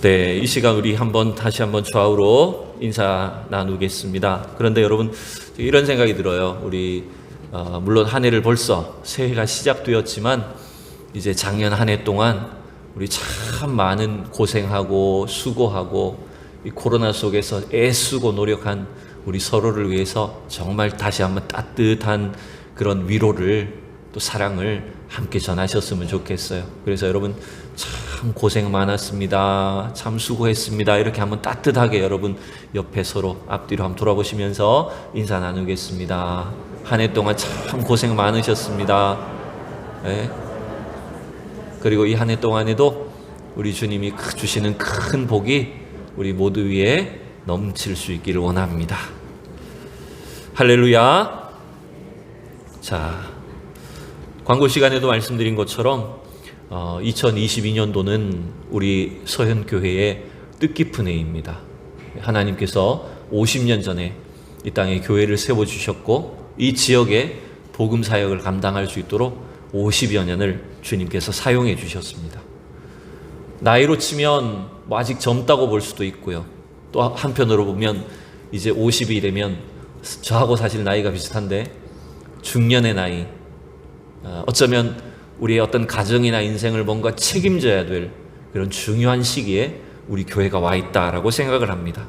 네, 이 시간 우리 한번 다시 한번 좌우로 인사 나누겠습니다. 그런데 여러분 이런 생각이 들어요. 우리 어, 물론 한 해를 벌써 새해가 시작되었지만 이제 작년 한 해 동안 우리 참 많은 고생하고 수고하고 이 코로나 속에서 애쓰고 노력한 우리 서로를 위해서 정말 다시 한번 따뜻한 그런 위로를 또 사랑을 함께 전하셨으면 좋겠어요. 그래서 여러분 참 고생 많았습니다. 참 수고했습니다. 이렇게 한번 따뜻하게 여러분 옆에 서로 앞뒤로 한번 돌아보시면서 인사 나누겠습니다. 한 해 동안 참 고생 많으셨습니다. 예. 그리고 이 한 해 동안에도 우리 주님이 크- 주시는 큰 복이 우리 모두 위에 넘칠 수 있기를 원합니다. 할렐루야. 자, 광고 시간에도 말씀드린 것처럼 어, 2022년도는 우리 서현교회의 뜻깊은 해입니다. 하나님께서 50년 전에 이 땅에 교회를 세워주셨고 이 지역에 복음 사역을 감당할 수 있도록 50여 년을 주님께서 사용해 주셨습니다. 나이로 치면 뭐 아직 젊다고 볼 수도 있고요. 또 한편으로 보면 이제 50이 되면 저하고 사실 나이가 비슷한데 중년의 나이, 어, 어쩌면 우리의 어떤 가정이나 인생을 뭔가 책임져야 될 그런 중요한 시기에 우리 교회가 와 있다라고 생각을 합니다.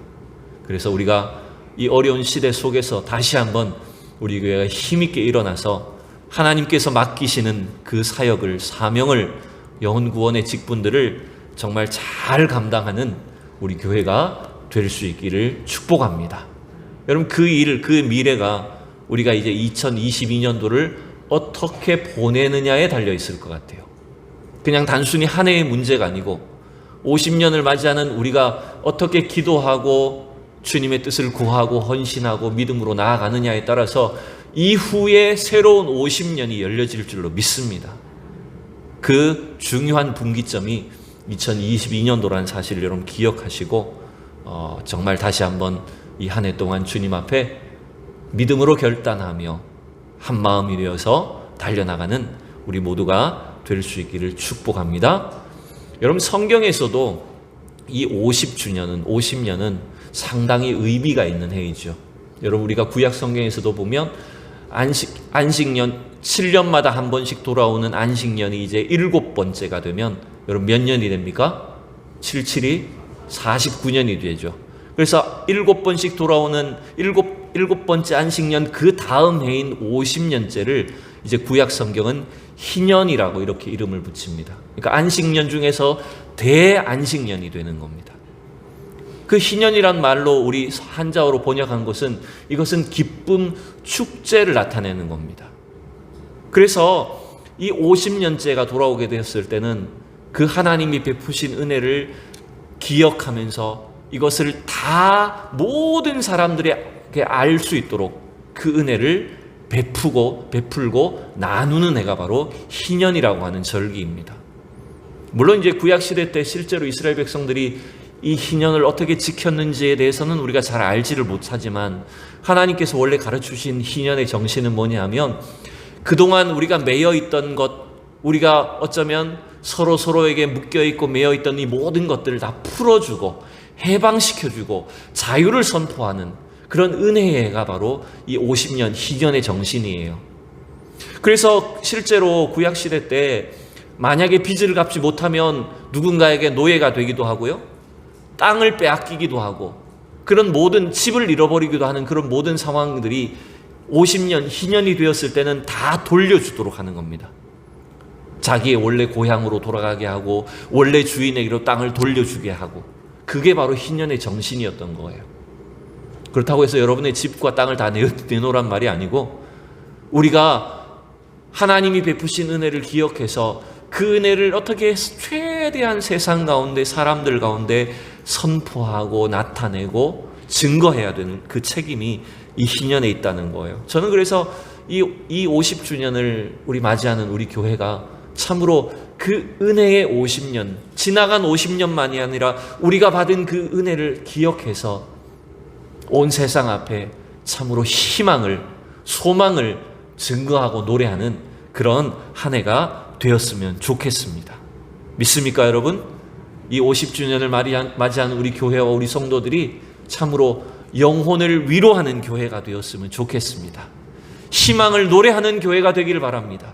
그래서 우리가 이 어려운 시대 속에서 다시 한번 우리 교회가 힘있게 일어나서 하나님께서 맡기시는 그 사역을 사명을 영혼 구원의 직분들을 정말 잘 감당하는 우리 교회가 될 수 있기를 축복합니다. 여러분 그 일, 그 미래가 우리가 이제 2022년도를 어떻게 보내느냐에 달려 있을 것 같아요. 그냥 단순히 한 해의 문제가 아니고 50년을 맞이하는 우리가 어떻게 기도하고 주님의 뜻을 구하고 헌신하고 믿음으로 나아가느냐에 따라서 이후에 새로운 50년이 열려질 줄로 믿습니다. 그 중요한 분기점이 2022년도라는 사실을 여러분 기억하시고 어, 정말 다시 한번 이 한 해 동안 주님 앞에 믿음으로 결단하며 한 마음이 되어서 달려나가는 우리 모두가 될 수 있기를 축복합니다. 여러분 성경에서도 이 50주년은 50년은 상당히 의미가 있는 해이죠. 여러분 우리가 구약 성경에서도 보면 안식 안식년 7년마다 한 번씩 돌아오는 안식년이 이제 일곱 번째가 되면 여러분 몇 년이 됩니까? 77이 49년이 되죠. 그래서 일곱 번씩 돌아오는 일곱 일곱 번째 안식년 그 다음 해인 50년째를 이제 구약 성경은 희년이라고 이렇게 이름을 붙입니다. 그러니까 안식년 중에서 대안식년이 되는 겁니다. 그 희년이란 말로 우리 한자어로 번역한 것은 이것은 기쁨 축제를 나타내는 겁니다. 그래서 이 50년째가 돌아오게 되었을 때는 그 하나님이 베푸신 은혜를 기억하면서 이것을 다 모든 사람들에게 알 수 있도록 그 은혜를 베푸고 베풀고 나누는 해가 바로 희년이라고 하는 절기입니다. 물론 이제 구약 시대 때 실제로 이스라엘 백성들이 이 희년을 어떻게 지켰는지에 대해서는 우리가 잘 알지를 못하지만 하나님께서 원래 가르쳐 주신 희년의 정신은 뭐냐면 그동안 우리가 매여 있던 것 우리가 어쩌면 서로 서로에게 묶여 있고 매여 있던 이 모든 것들을 다 풀어주고 해방시켜주고 자유를 선포하는 그런 은혜가 바로 이 50년 희년의 정신이에요. 그래서 실제로 구약 시대 때 만약에 빚을 갚지 못하면 누군가에게 노예가 되기도 하고요. 땅을 빼앗기기도 하고 그런 모든 집을 잃어버리기도 하는 그런 모든 상황들이 50년 희년이 되었을 때는 다 돌려주도록 하는 겁니다. 자기의 원래 고향으로 돌아가게 하고 원래 주인에게로 땅을 돌려주게 하고 그게 바로 희년의 정신이었던 거예요. 그렇다고 해서 여러분의 집과 땅을 다 내- 내놓으란 말이 아니고 우리가 하나님이 베푸신 은혜를 기억해서 그 은혜를 어떻게 최대한 세상 가운데 사람들 가운데 선포하고 나타내고 증거해야 되는 그 책임이 이 희년에 있다는 거예요. 저는 그래서 이, 이 50주년을 우리 맞이하는 우리 교회가 참으로 그 은혜의 50년, 지나간 50년만이 아니라 우리가 받은 그 은혜를 기억해서 온 세상 앞에 참으로 희망을, 소망을 증거하고 노래하는 그런 한 해가 되었으면 좋겠습니다. 믿습니까, 여러분? 이 50주년을 맞이한 우리 교회와 우리 성도들이 참으로 영혼을 위로하는 교회가 되었으면 좋겠습니다. 희망을 노래하는 교회가 되기를 바랍니다.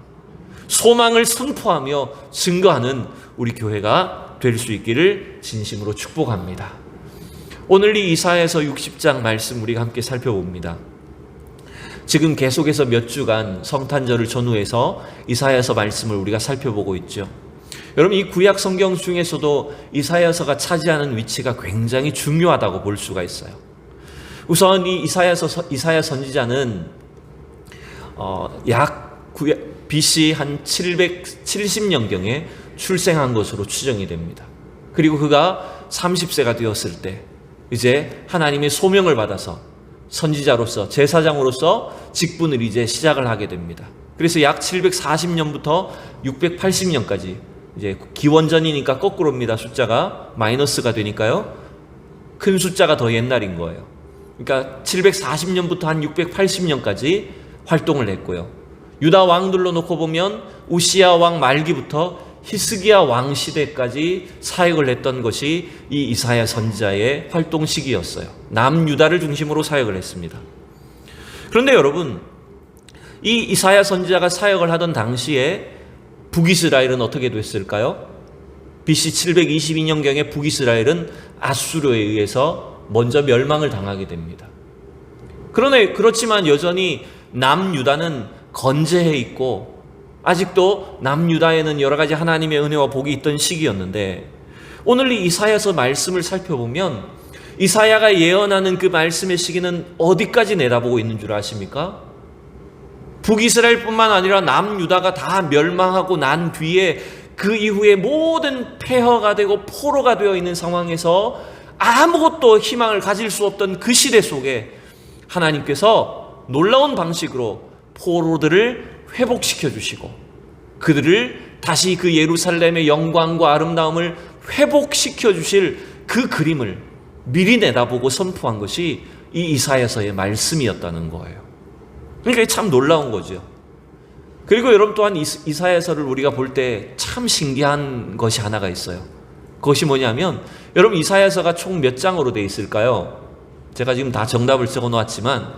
소망을 선포하며 증거하는 우리 교회가 될 수 있기를 진심으로 축복합니다. 오늘 이 이사에서 60장 말씀 우리가 함께 살펴봅니다. 지금 계속해서 몇 주간 성탄절을 전후해서 이사야서 말씀을 우리가 살펴보고 있죠. 여러분 이 구약 성경 중에서도 이사야서가 차지하는 위치가 굉장히 중요하다고 볼 수가 있어요. 우선 이 이사야서 이사야 선지자는 어, 약 구약, BC 한 770년 경에 출생한 것으로 추정이 됩니다. 그리고 그가 30세가 되었을 때 이제 하나님의 소명을 받아서 선지자로서 제사장으로서 직분을 이제 시작을 하게 됩니다. 그래서 약 740년부터 680년까지 이제 기원전이니까 거꾸로입니다. 숫자가 마이너스가 되니까요. 큰 숫자가 더 옛날인 거예요. 그러니까 740년부터 한 680년까지 활동을 했고요. 유다 왕들로 놓고 보면 우시아 왕 말기부터 히스기야 왕 시대까지 사역을 했던 것이 이 이사야 선지자의 활동 시기였어요. 남유다를 중심으로 사역을 했습니다. 그런데 여러분, 이 이사야 선지자가 사역을 하던 당시에 북이스라엘은 어떻게 됐을까요? BC 722년경에 북이스라엘은 아수르에 의해서 먼저 멸망을 당하게 됩니다. 그러네 그렇지만 여전히 남유다는 건재해 있고 아직도 남유다에는 여러 가지 하나님의 은혜와 복이 있던 시기였는데 오늘 이 이사야서 말씀을 살펴보면 이사야가 예언하는 그 말씀의 시기는 어디까지 내다보고 있는 줄 아십니까? 북이스라엘뿐만 아니라 남유다가 다 멸망하고 난 뒤에 그 이후에 모든 폐허가 되고 포로가 되어 있는 상황에서 아무것도 희망을 가질 수 없던 그 시대 속에 하나님께서 놀라운 방식으로 포로들을 회복시켜 주시고 그들을 다시 그 예루살렘의 영광과 아름다움을 회복시켜 주실 그 그림을 미리 내다보고 선포한 것이 이 이사야서의 말씀이었다는 거예요. 그러니까 참 놀라운 거죠. 그리고 여러분 또한 이사야서를 우리가 볼 때 참 신기한 것이 하나가 있어요. 그것이 뭐냐면 여러분 이사야서가 총 몇 장으로 되어 있을까요? 제가 지금 다 정답을 적어 놓았지만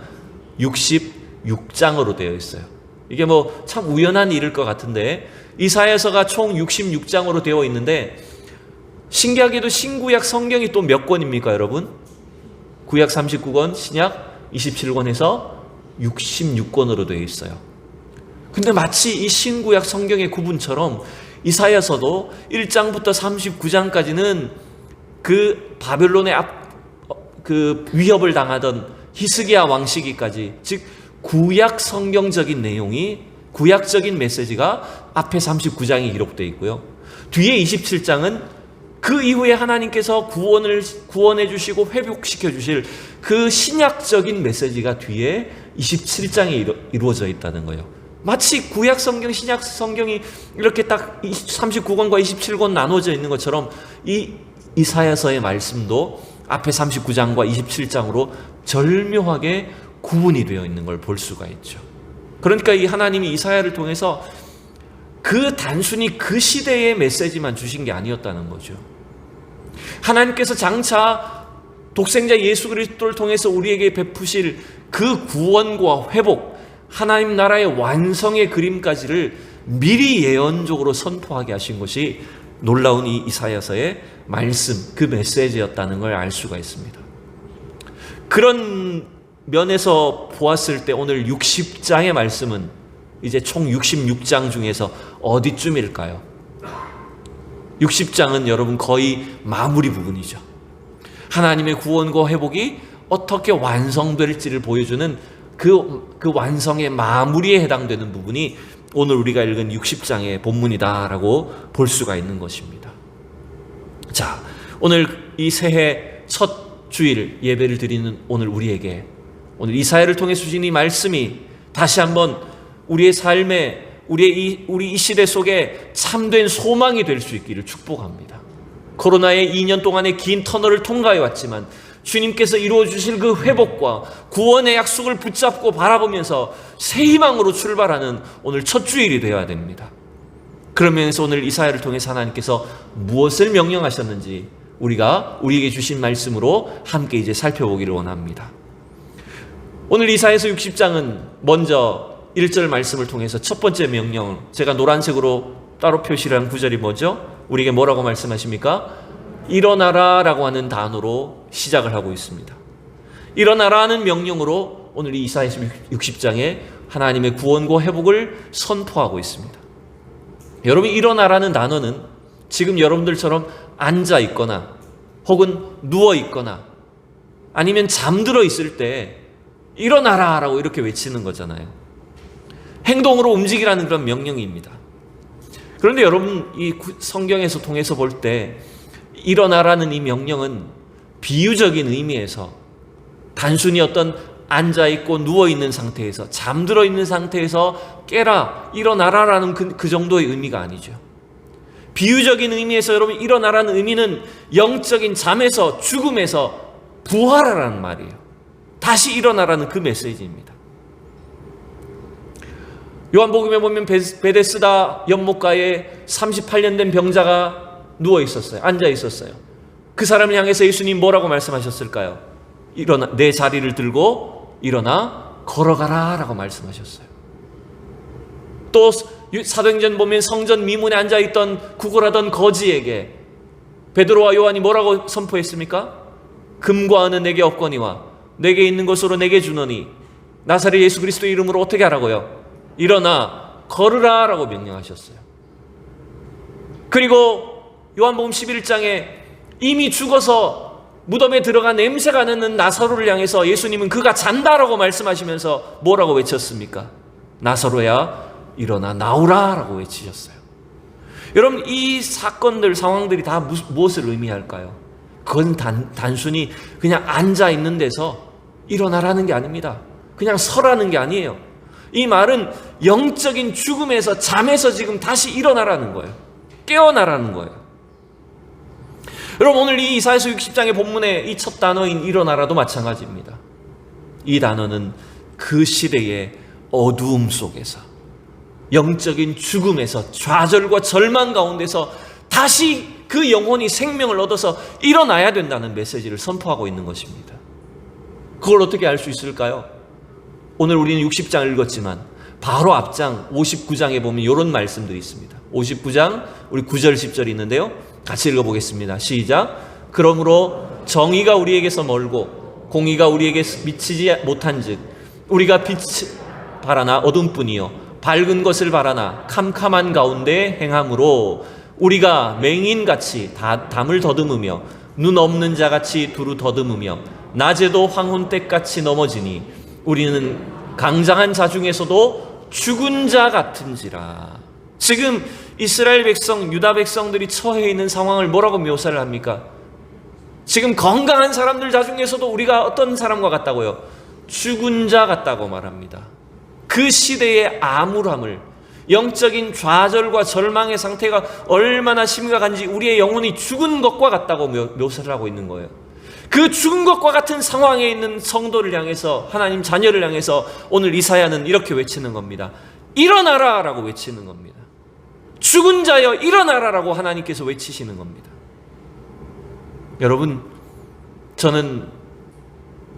66장으로 되어 있어요. 이게 뭐 참 우연한 일일 것 같은데 이사야서가 총 66장으로 되어 있는데 신기하게도 신구약 성경이 또 몇 권입니까, 여러분? 구약 39권, 신약 27권에서 66권으로 되어 있어요. 근데 마치 이 신구약 성경의 구분처럼 이사야서도 1장부터 39장까지는 그 바벨론의 앞 그 위협을 당하던 히스기야 왕 시기까지 즉 구약 성경적인 내용이 구약적인 메시지가 앞에 39장이 기록되어 있고요. 뒤에 27장은 그 이후에 하나님께서 구원을 구원해 주시고 회복시켜 주실 그 신약적인 메시지가 뒤에 27장에 이루어져 있다는 거예요. 마치 구약 성경, 신약 성경이 이렇게 딱 39권과 27권 나눠져 있는 것처럼 이 이사야서의 말씀도 앞에 39장과 27장으로 절묘하게 구분이 되어 있는 걸 볼 수가 있죠. 그러니까 이 하나님이 이사야를 통해서 그 단순히 그 시대의 메시지만 주신 게 아니었다는 거죠. 하나님께서 장차 독생자 예수 그리스도를 통해서 우리에게 베푸실 그 구원과 회복, 하나님 나라의 완성의 그림까지를 미리 예언적으로 선포하게 하신 것이 놀라운 이 이사야서의 말씀, 그 메시지였다는 걸 알 수가 있습니다. 그런 면에서 보았을 때 오늘 60장의 말씀은 이제 총 66장 중에서 어디쯤일까요? 60장은 여러분 거의 마무리 부분이죠. 하나님의 구원과 회복이 어떻게 완성될지를 보여주는 그, 그 완성의 마무리에 해당되는 부분이 오늘 우리가 읽은 60장의 본문이다라고 볼 수가 있는 것입니다. 자, 오늘 이 새해 첫 주일 예배를 드리는 오늘 우리에게 오늘 이사야를 통해 주신 이 말씀이 다시 한번 우리의 삶에 우리의 이, 우리 이 시대 속에 참된 소망이 될 수 있기를 축복합니다. 코로나의 2년 동안의 긴 터널을 통과해 왔지만 주님께서 이루어 주실 그 회복과 구원의 약속을 붙잡고 바라보면서 새 희망으로 출발하는 오늘 첫 주일이 되어야 됩니다. 그러면서 오늘 이사야를 통해서 하나님께서 무엇을 명령하셨는지 우리가 우리에게 주신 말씀으로 함께 이제 살펴보기를 원합니다. 오늘 이사에서 60장은 먼저 1절 말씀을 통해서 첫 번째 명령을 제가 노란색으로 따로 표시를 한 구절이 뭐죠? 우리에게 뭐라고 말씀하십니까? 일어나라 라고 하는 단어로 시작을 하고 있습니다. 일어나라는 명령으로 오늘 이 이사에서 60장에 하나님의 구원과 회복을 선포하고 있습니다. 여러분 일어나라는 단어는 지금 여러분들처럼 앉아 있거나 혹은 누워 있거나 아니면 잠들어 있을 때 일어나라 라고 이렇게 외치는 거잖아요. 행동으로 움직이라는 그런 명령입니다. 그런데 여러분 이 성경에서 통해서 볼 때 일어나라는 이 명령은 비유적인 의미에서 단순히 어떤 앉아 있고 누워 있는 상태에서 잠들어 있는 상태에서 깨라 일어나라라는 그, 그 정도의 의미가 아니죠. 비유적인 의미에서 여러분 일어나라는 의미는 영적인 잠에서 죽음에서 부활하라는 말이에요. 다시 일어나라는 그 메시지입니다. 요한복음에 보면 베데스다 연못가에 38년 된 병자가 누워 있었어요. 앉아 있었어요. 그 사람을 향해서 예수님 뭐라고 말씀하셨을까요? 일어나 내 자리를 들고 일어나 걸어가라라고 말씀하셨어요. 또 사도행전 보면 성전 미문에 앉아 있던 구걸하던 거지에게 베드로와 요한이 뭐라고 선포했습니까? 금과 은은 내게 없거니와 내게 있는 것으로 내게 주노니 나사렛 예수 그리스도 이름으로 어떻게 하라고요? 일어나 걸으라라고 명령하셨어요. 그리고 요한복음 11장에 이미 죽어서 무덤에 들어간 냄새가 나는 나사로를 향해서 예수님은 그가 잔다라고 말씀하시면서 뭐라고 외쳤습니까? 나사로야 일어나 나오라라고 외치셨어요. 여러분 이 사건들 상황들이 다 무엇을 의미할까요? 그건 단, 단순히 그냥 앉아 있는 데서 일어나라는 게 아닙니다. 그냥 서라는 게 아니에요. 이 말은 영적인 죽음에서 잠에서 지금 다시 일어나라는 거예요. 깨어나라는 거예요. 여러분 오늘 이 이사에서 60장의 본문의 이 첫 단어인 일어나라도 마찬가지입니다. 이 단어는 그 시대의 어두움 속에서 영적인 죽음에서 좌절과 절망 가운데서 다시 그 영혼이 생명을 얻어서 일어나야 된다는 메시지를 선포하고 있는 것입니다. 그걸 어떻게 알 수 있을까요? 오늘 우리는 60장 읽었지만 바로 앞장 59장에 보면 이런 말씀들이 있습니다. 59장 우리 9절 10절이 있는데요. 같이 읽어보겠습니다. 시작. 그러므로 정의가 우리에게서 멀고 공의가 우리에게 미치지 못한즉 우리가 빛 바라나 어둠뿐이요 밝은 것을 바라나 캄캄한 가운데 행함으로 우리가 맹인같이 담을 더듬으며 눈 없는 자같이 두루 더듬으며 낮에도 황혼 때같이 넘어지니 우리는 강장한 자 중에서도 죽은 자 같은지라. 지금 이스라엘 백성, 유다 백성들이 처해 있는 상황을 뭐라고 묘사를 합니까? 지금 건강한 사람들 자 중에서도 우리가 어떤 사람과 같다고요? 죽은 자 같다고 말합니다. 그 시대의 암울함을 영적인 좌절과 절망의 상태가 얼마나 심각한지 우리의 영혼이 죽은 것과 같다고 묘사를 하고 있는 거예요. 그 죽은 것과 같은 상황에 있는 성도를 향해서 하나님 자녀를 향해서 오늘 이사야는 이렇게 외치는 겁니다. 일어나라라고 외치는 겁니다. 죽은 자여 일어나라라고 하나님께서 외치시는 겁니다. 여러분 저는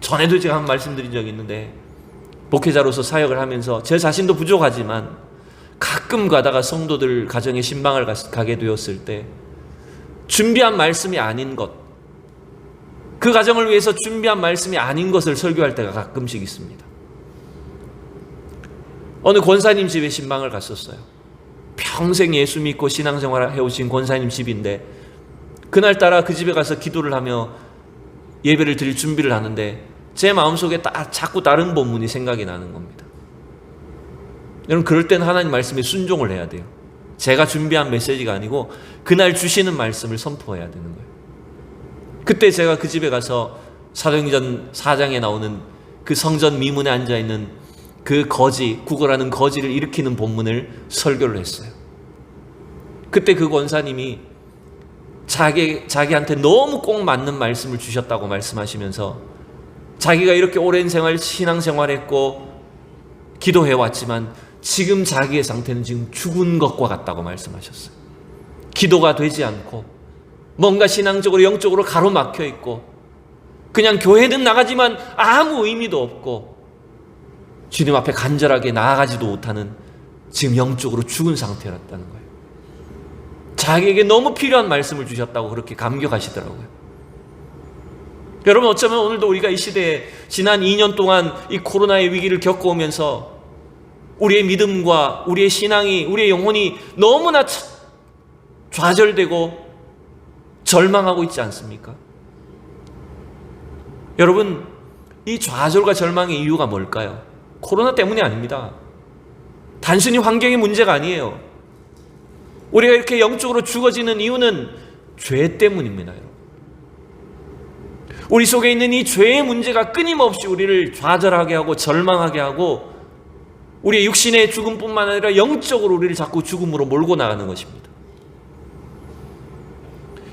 전에도 제가 한 말씀드린 적이 있는데 목회자로서 사역을 하면서 제 자신도 부족하지만 가끔 가다가 성도들 가정에 신방을 가게 되었을 때 준비한 말씀이 아닌 것, 그 가정을 위해서 준비한 말씀이 아닌 것을 설교할 때가 가끔씩 있습니다. 어느 권사님 집에 신방을 갔었어요. 평생 예수 믿고 신앙생활 해오신 권사님 집인데 그날따라 그 집에 가서 기도를 하며 예배를 드릴 준비를 하는데 제 마음속에 딱 자꾸 다른 본문이 생각이 나는 겁니다. 여러분 그럴 땐 하나님 말씀에 순종을 해야 돼요. 제가 준비한 메시지가 아니고 그날 주시는 말씀을 선포해야 되는 거예요. 그때 제가 그 집에 가서 사도행전 4장에 나오는 그 성전 미문에 앉아 있는 그 거지, 구걸하는 거지를 일으키는 본문을 설교를 했어요. 그때 그 권사님이 자기, 자기한테 너무 꼭 맞는 말씀을 주셨다고 말씀하시면서 자기가 이렇게 오랜 생활, 신앙생활 했고, 기도해 왔지만 지금 자기의 상태는 지금 죽은 것과 같다고 말씀하셨어요. 기도가 되지 않고 뭔가 신앙적으로 영적으로 가로막혀 있고 그냥 교회는 나가지만 아무 의미도 없고 주님 앞에 간절하게 나아가지도 못하는 지금 영적으로 죽은 상태였다는 거예요. 자기에게 너무 필요한 말씀을 주셨다고 그렇게 감격하시더라고요. 여러분 어쩌면 오늘도 우리가 이 시대에 지난 2년 동안 이 코로나의 위기를 겪어오면서 우리의 믿음과 우리의 신앙이 우리의 영혼이 너무나 차- 좌절되고 절망하고 있지 않습니까? 여러분 이 좌절과 절망의 이유가 뭘까요? 코로나 때문이 아닙니다. 단순히 환경의 문제가 아니에요. 우리가 이렇게 영적으로 죽어지는 이유는 죄 때문입니다. 우리 속에 있는 이 죄의 문제가 끊임없이 우리를 좌절하게 하고 절망하게 하고 우리의 육신의 죽음뿐만 아니라 영적으로 우리를 자꾸 죽음으로 몰고 나가는 것입니다.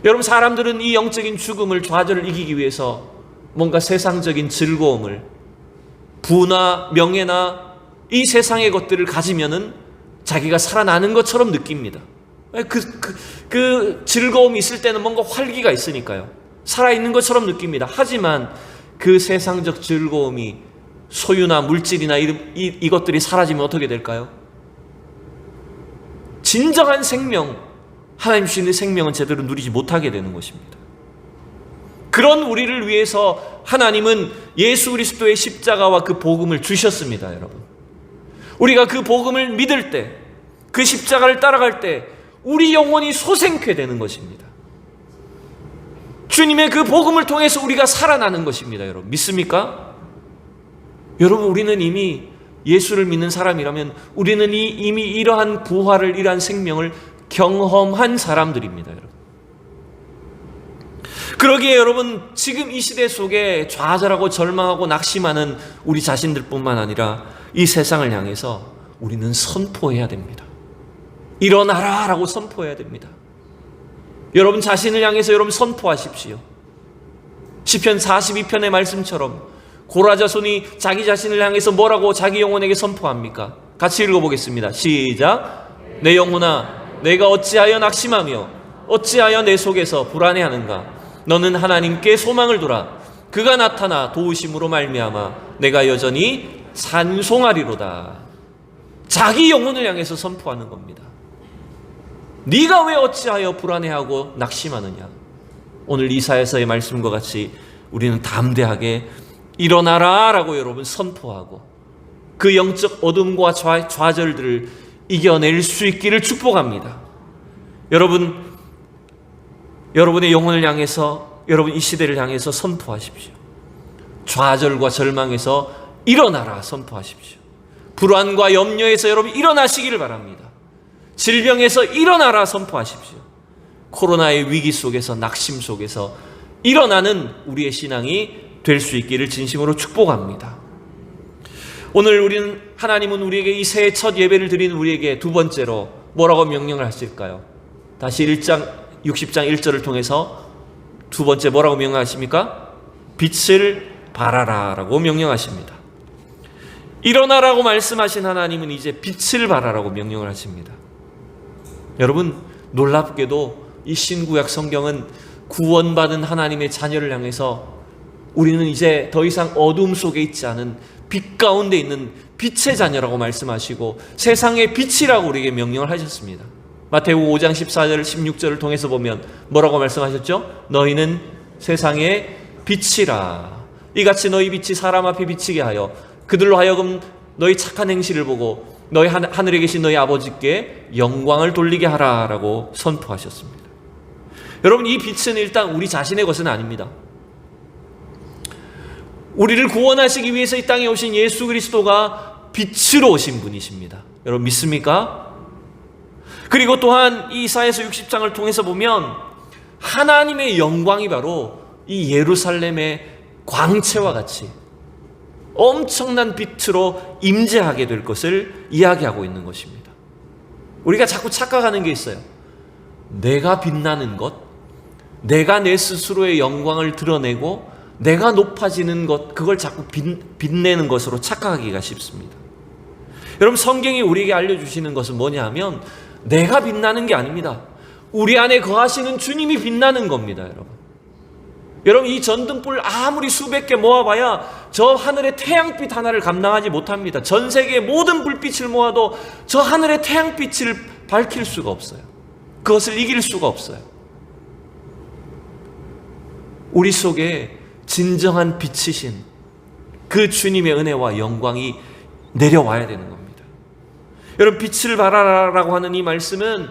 여러분 사람들은 이 영적인 죽음을 좌절을 이기기 위해서 뭔가 세상적인 즐거움을 부나 명예나 이 세상의 것들을 가지면은 자기가 살아나는 것처럼 느낍니다. 그, 그, 그 즐거움이 있을 때는 뭔가 활기가 있으니까요. 살아있는 것처럼 느낍니다. 하지만 그 세상적 즐거움이 소유나 물질이나 이, 이, 이것들이 사라지면 어떻게 될까요? 진정한 생명, 하나님 주시는 생명은 제대로 누리지 못하게 되는 것입니다. 그런 우리를 위해서 하나님은 예수 그리스도의 십자가와 그 복음을 주셨습니다, 여러분. 우리가 그 복음을 믿을 때, 그 십자가를 따라갈 때, 우리 영혼이 소생케 되는 것입니다. 주님의 그 복음을 통해서 우리가 살아나는 것입니다, 여러분. 믿습니까? 여러분, 우리는 이미 예수를 믿는 사람이라면 우리는 이, 이미 이러한 부활을, 이러한 생명을 경험한 사람들입니다, 여러분. 그러기에 여러분, 지금 이 시대 속에 좌절하고 절망하고 낙심하는 우리 자신들뿐만 아니라 이 세상을 향해서 우리는 선포해야 됩니다. 일어나라! 라고 선포해야 됩니다. 여러분 자신을 향해서 여러분 선포하십시오. 시편 42편의 말씀처럼 고라자손이 자기 자신을 향해서 뭐라고 자기 영혼에게 선포합니까? 같이 읽어보겠습니다. 시작. 내 영혼아, 내가 어찌하여 낙심하며 어찌하여 내 속에서 불안해하는가? 너는 하나님께 소망을 두라. 그가 나타나 도우심으로 말미암아 내가 여전히 산송하리로다. 자기 영혼을 향해서 선포하는 겁니다. 네가 왜 어찌하여 불안해하고 낙심하느냐? 오늘 이사에서의 말씀과 같이 우리는 담대하게 일어나라라고 여러분 선포하고 그 영적 어둠과 좌, 좌절들을 이겨낼 수 있기를 축복합니다. 여러분 여러분의 영혼을 향해서 여러분 이 시대를 향해서 선포하십시오. 좌절과 절망에서 일어나라 선포하십시오. 불안과 염려에서 여러분 일어나시기를 바랍니다. 질병에서 일어나라 선포하십시오. 코로나의 위기 속에서 낙심 속에서 일어나는 우리의 신앙이 될 수 있기를 진심으로 축복합니다. 오늘 우리는 하나님은 우리에게 이 새해 첫 예배를 드리는 우리에게 두 번째로 뭐라고 명령을 하실까요? 다시 1장 60장 1절을 통해서 두 번째 뭐라고 명령하십니까? 빛을 발하라라고 명령하십니다. 일어나라고 말씀하신 하나님은 이제 빛을 발하라고 명령을 하십니다. 여러분 놀랍게도 이 신구약 성경은 구원받은 하나님의 자녀를 향해서 우리는 이제 더 이상 어둠 속에 있지 않은 빛 가운데 있는 빛의 자녀라고 말씀하시고 세상의 빛이라고 우리에게 명령을 하셨습니다. 마태복음 5장 14절 16절을 통해서 보면 뭐라고 말씀하셨죠? 너희는 세상의 빛이라. 이같이 너희 빛이 사람 앞에 비치게 하여 그들로 하여금 너희 착한 행실을 보고 너희 하늘에 계신 너희 아버지께 영광을 돌리게 하라라고 선포하셨습니다. 여러분 이 빛은 일단 우리 자신의 것은 아닙니다. 우리를 구원하시기 위해서 이 땅에 오신 예수 그리스도가 빛으로 오신 분이십니다. 여러분 믿습니까? 그리고 또한 이 이사에서 60장을 통해서 보면 하나님의 영광이 바로 이 예루살렘의 광채와 같이 엄청난 빛으로 임재하게 될 것을 이야기하고 있는 것입니다. 우리가 자꾸 착각하는 게 있어요. 내가 빛나는 것, 내가 내 스스로의 영광을 드러내고 내가 높아지는 것, 그걸 자꾸 빛, 빛내는 것으로 착각하기가 쉽습니다. 여러분 성경이 우리에게 알려주시는 것은 뭐냐 하면 내가 빛나는 게 아닙니다. 우리 안에 거하시는 주님이 빛나는 겁니다, 여러분. 여러분 이 전등불 아무리 수백 개 모아봐야 저 하늘의 태양빛 하나를 감당하지 못합니다. 전 세계의 모든 불빛을 모아도 저 하늘의 태양빛을 밝힐 수가 없어요. 그것을 이길 수가 없어요. 우리 속에 진정한 빛이신 그 주님의 은혜와 영광이 내려와야 되는 겁니다. 여러분 빛을 발하라라고 하는 이 말씀은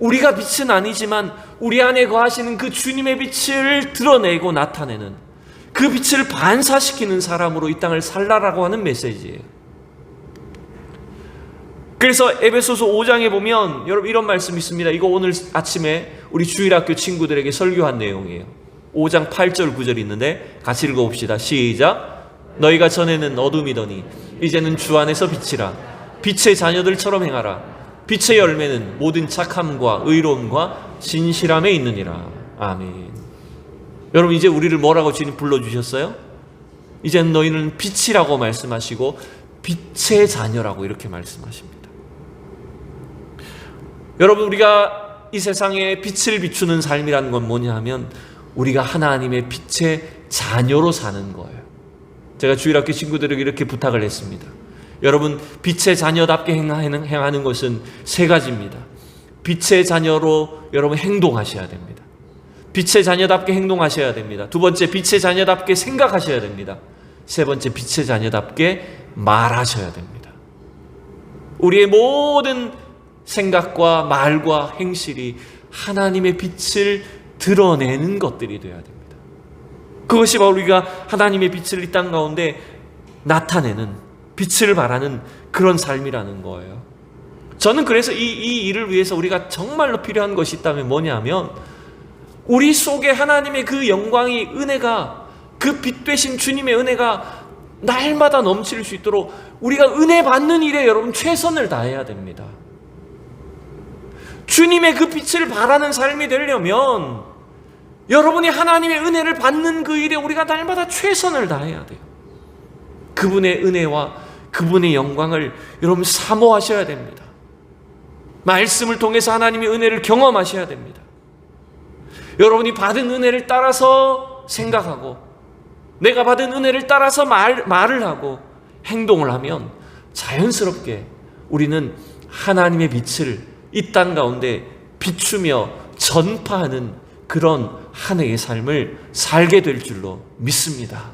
우리가 빛은 아니지만 우리 안에 거하시는 그 주님의 빛을 드러내고 나타내는 그 빛을 반사시키는 사람으로 이 땅을 살라라고 하는 메시지예요. 그래서 에베소서 5장에 보면 여러분 이런 말씀이 있습니다. 이거 오늘 아침에 우리 주일학교 친구들에게 설교한 내용이에요. 5장 8절 9절 있는데 같이 읽어봅시다. 시작. 너희가 전에는 어둠이더니 이제는 주 안에서 빛이라. 빛의 자녀들처럼 행하라. 빛의 열매는 모든 착함과 의로움과 진실함에 있느니라. 아멘. 여러분 이제 우리를 뭐라고 주님 불러주셨어요? 이제는 너희는 빛이라고 말씀하시고 빛의 자녀라고 이렇게 말씀하십니다. 여러분 우리가 이 세상에 빛을 비추는 삶이라는 건 뭐냐 하면 우리가 하나님의 빛의 자녀로 사는 거예요. 제가 주일학교 친구들에게 이렇게 부탁을 했습니다. 여러분 빛의 자녀답게 행하는, 행하는 것은 세 가지입니다. 빛의 자녀로 여러분 행동하셔야 됩니다. 빛의 자녀답게 행동하셔야 됩니다. 두 번째 빛의 자녀답게 생각하셔야 됩니다. 세 번째 빛의 자녀답게 말하셔야 됩니다. 우리의 모든 생각과 말과 행실이 하나님의 빛을 드러내는 것들이 되어야 됩니다. 그것이 바로 우리가 하나님의 빛을 이 땅 가운데 나타내는 빛을 발하는 그런 삶이라는 거예요. 저는 그래서 이, 이 일을 위해서 우리가 정말로 필요한 것이 있다면 뭐냐면 우리 속에 하나님의 그 영광이 은혜가 그 빛 되신 주님의 은혜가 날마다 넘칠 수 있도록 우리가 은혜 받는 일에 여러분 최선을 다해야 됩니다. 주님의 그 빛을 발하는 삶이 되려면 여러분이 하나님의 은혜를 받는 그 일에 우리가 날마다 최선을 다해야 돼요. 그분의 은혜와 그분의 영광을 여러분 사모하셔야 됩니다. 말씀을 통해서 하나님의 은혜를 경험하셔야 됩니다. 여러분이 받은 은혜를 따라서 생각하고 내가 받은 은혜를 따라서 말, 말을 하고 행동을 하면 자연스럽게 우리는 하나님의 빛을 이 땅 가운데 비추며 전파하는 그런 한 해의 삶을 살게 될 줄로 믿습니다.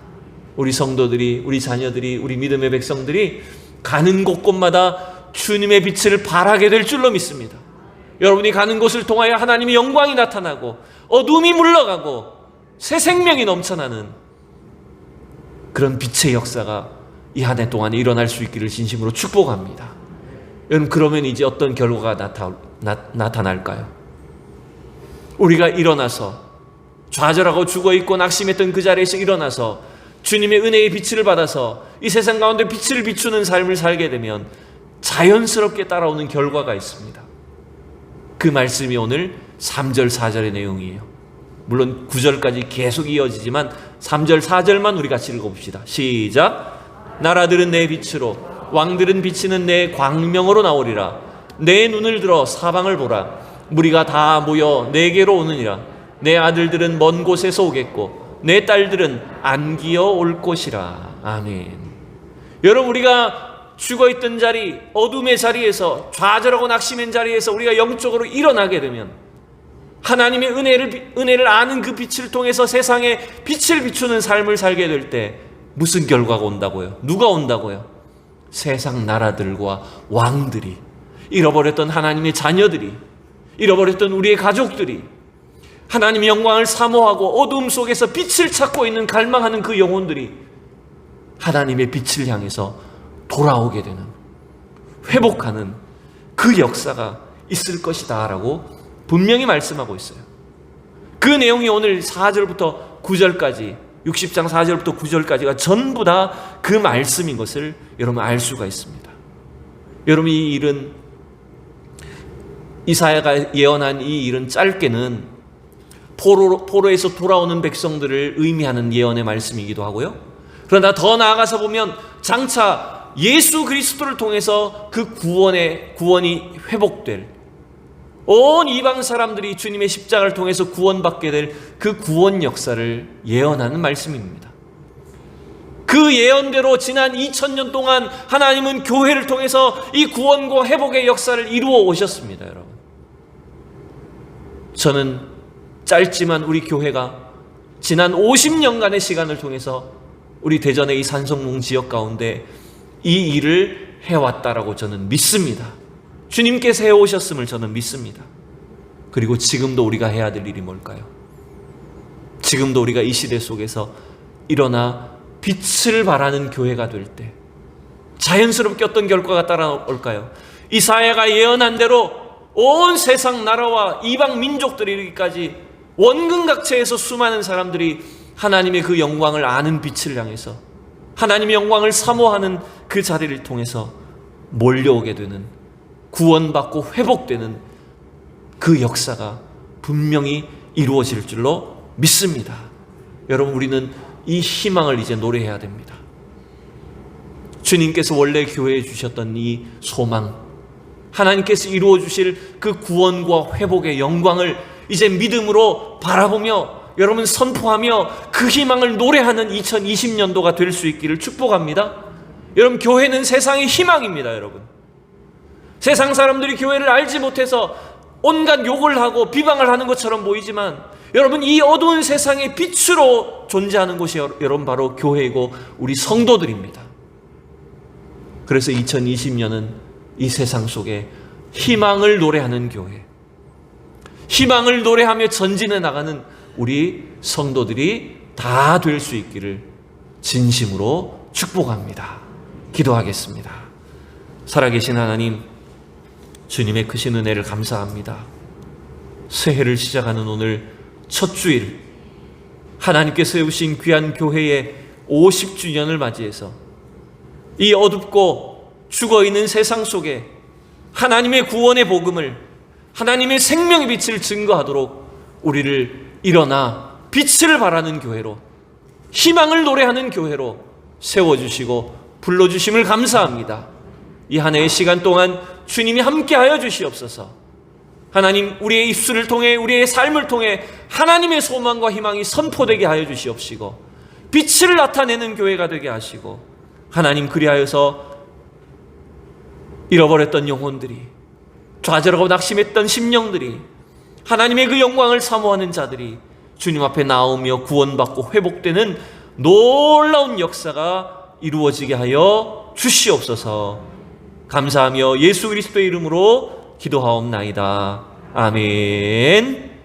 우리 성도들이, 우리 자녀들이, 우리 믿음의 백성들이 가는 곳곳마다 주님의 빛을 발하게 될 줄로 믿습니다. 여러분이 가는 곳을 통하여 하나님의 영광이 나타나고 어둠이 물러가고 새 생명이 넘쳐나는 그런 빛의 역사가 이 한 해 동안에 일어날 수 있기를 진심으로 축복합니다. 여러분 그러면 이제 어떤 결과가 나타, 나, 나타날까요? 우리가 일어나서 좌절하고 죽어 있고 낙심했던 그 자리에서 일어나서 주님의 은혜의 빛을 받아서 이 세상 가운데 빛을 비추는 삶을 살게 되면 자연스럽게 따라오는 결과가 있습니다. 그 말씀이 오늘 3절, 4절의 내용이에요. 물론 9절까지 계속 이어지지만 3절, 4절만 우리 같이 읽어봅시다. 시작. 나라들은 내 빛으로, 왕들은 비치는 내 광명으로 나오리라. 내 눈을 들어 사방을 보라. 무리가 다 모여 내게로 오느니라. 내 아들들은 먼 곳에서 오겠고, 내 딸들은 안기어 올 것이라. 아멘. 여러분, 우리가 죽어 있던 자리, 어둠의 자리에서 좌절하고 낙심한 자리에서 우리가 영적으로 일어나게 되면 하나님의 은혜를 은혜를 아는 그 빛을 통해서 세상에 빛을 비추는 삶을 살게 될 때 무슨 결과가 온다고요? 누가 온다고요? 세상 나라들과 왕들이 잃어버렸던 하나님의 자녀들이 잃어버렸던 우리의 가족들이 하나님의 영광을 사모하고 어둠 속에서 빛을 찾고 있는 갈망하는 그 영혼들이 하나님의 빛을 향해서 돌아오게 되는 회복하는 그 역사가 있을 것이다라고 분명히 말씀하고 있어요. 그 내용이 오늘 4절부터 9절까지 60장 4절부터 9절까지가 전부 다 그 말씀인 것을 여러분 알 수가 있습니다. 여러분 이 일은 이사야가 예언한 이 일은 짧게는 포로, 포로에서 돌아오는 백성들을 의미하는 예언의 말씀이기도 하고요. 그러나 더 나아가서 보면 장차 예수 그리스도를 통해서 그 구원의 구원이 회복될 온 이방 사람들이 주님의 십자가를 통해서 구원받게 될 그 구원 역사를 예언하는 말씀입니다. 그 예언대로 지난 2000년 동안 하나님은 교회를 통해서 이 구원과 회복의 역사를 이루어 오셨습니다, 여러분. 저는 짧지만 우리 교회가 지난 50년간의 시간을 통해서 우리 대전의 이 산성봉 지역 가운데 이 일을 해왔다라고 저는 믿습니다. 주님께서 해오셨음을 저는 믿습니다. 그리고 지금도 우리가 해야 될 일이 뭘까요? 지금도 우리가 이 시대 속에서 일어나 빛을 발하는 교회가 될 때 자연스럽게 어떤 결과가 따라올까요? 이사야가 예언한 대로 온 세상 나라와 이방 민족들이 이르기까지 원근각체에서 수많은 사람들이 하나님의 그 영광을 아는 빛을 향해서 하나님의 영광을 사모하는 그 자리를 통해서 몰려오게 되는 구원받고 회복되는 그 역사가 분명히 이루어질 줄로 믿습니다. 여러분 우리는 이 희망을 이제 노래해야 됩니다. 주님께서 원래 교회에 주셨던 이 소망, 하나님께서 이루어 주실 그 구원과 회복의 영광을 이제 믿음으로 바라보며 여러분 선포하며 그 희망을 노래하는 2020년도가 될 수 있기를 축복합니다. 여러분 교회는 세상의 희망입니다, 여러분. 세상 사람들이 교회를 알지 못해서 온갖 욕을 하고 비방을 하는 것처럼 보이지만 여러분 이 어두운 세상의 빛으로 존재하는 곳이 여러분 바로 교회이고 우리 성도들입니다. 그래서 2020년은 이 세상 속에 희망을 노래하는 교회, 희망을 노래하며 전진해 나가는 우리 성도들이 다 될 수 있기를 진심으로 축복합니다. 기도하겠습니다. 살아계신 하나님, 주님의 크신 은혜를 감사합니다. 새해를 시작하는 오늘 첫 주일, 하나님께서 세우신 귀한 교회의 50주년을 맞이해서 이 어둡고 죽어 있는 세상 속에 하나님의 구원의 복음을 하나님의 생명의 빛을 증거하도록 우리를 일어나 빛을 발하는 교회로 희망을 노래하는 교회로 세워주시고 불러주심을 감사합니다. 이 한 해의 시간 동안 주님이 함께하여 주시옵소서. 하나님 우리의 입술을 통해 우리의 삶을 통해 하나님의 소망과 희망이 선포되게 하여 주시옵시고 빛을 나타내는 교회가 되게 하시고 하나님 그리하여서 잃어버렸던 영혼들이 좌절하고 낙심했던 심령들이 하나님의 그 영광을 사모하는 자들이 주님 앞에 나오며 구원받고 회복되는 놀라운 역사가 이루어지게 하여 주시옵소서 감사하며 예수 그리스도의 이름으로 기도하옵나이다. 아멘.